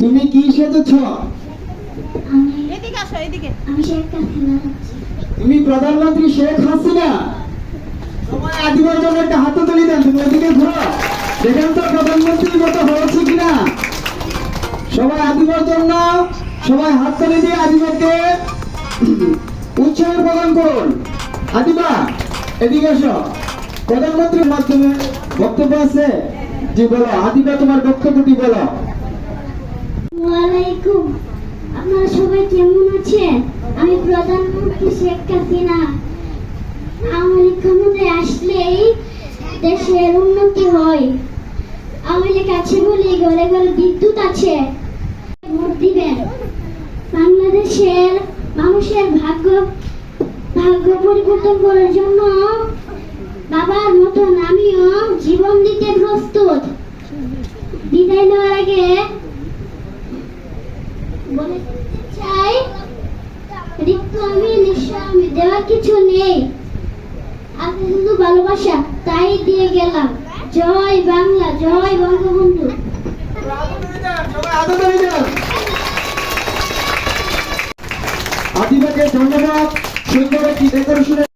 তুমি কি সেজেছ? তুমি প্রধানমন্ত্রী শেখ হাসিনা? আদিবার জন্য একটা হাতে তুলি দেন তুমি ওদিকে ঘুরো দেখেন তো প্রধানমন্ত্রীর মতো হয়েছে কিনা? সবাই আদিবার জন্য সবাই হাত তুলে দিয়ে আদিবারকে উৎসাহ প্রদান করুন। আদিবা এদিকে এসো। প্রধানমন্ত্রীর মাধ্যমে বক্তব্য আছে। জি বলো। আদিবা তোমার বক্তব্যটি বলো। ওয়ালাইকুম আপনারা সবাই কেমন আছেন? আমি প্রধানমন্ত্রী শেখ হাসিনা। আওয়ামী ক্ষমতায় আসলেই দেশের উন্নতি হয়। আওয়ামী লীগ আছে বলে ঘরে ঘরে বিদ্যুৎ আছে। ভোট দিবেন। বাংলাদেশের মানুষের ভাগ্য ভাগ্য পরিবর্তন করার জন্য বাবার মতন আমিও জীবন দিতে প্রস্তুত। চাই, রিক্ত আমি নিঃস্ব আমি দেওয়া কিছু নেই। আপনি শুধু ভালোবাসা, তাই দিয়ে গেলাম। জয় বাংলা, জয় বঙ্গবন্ধু। আদিবাকে ধন্যবাদ। সুন্দর একটি ডেকোরেশনের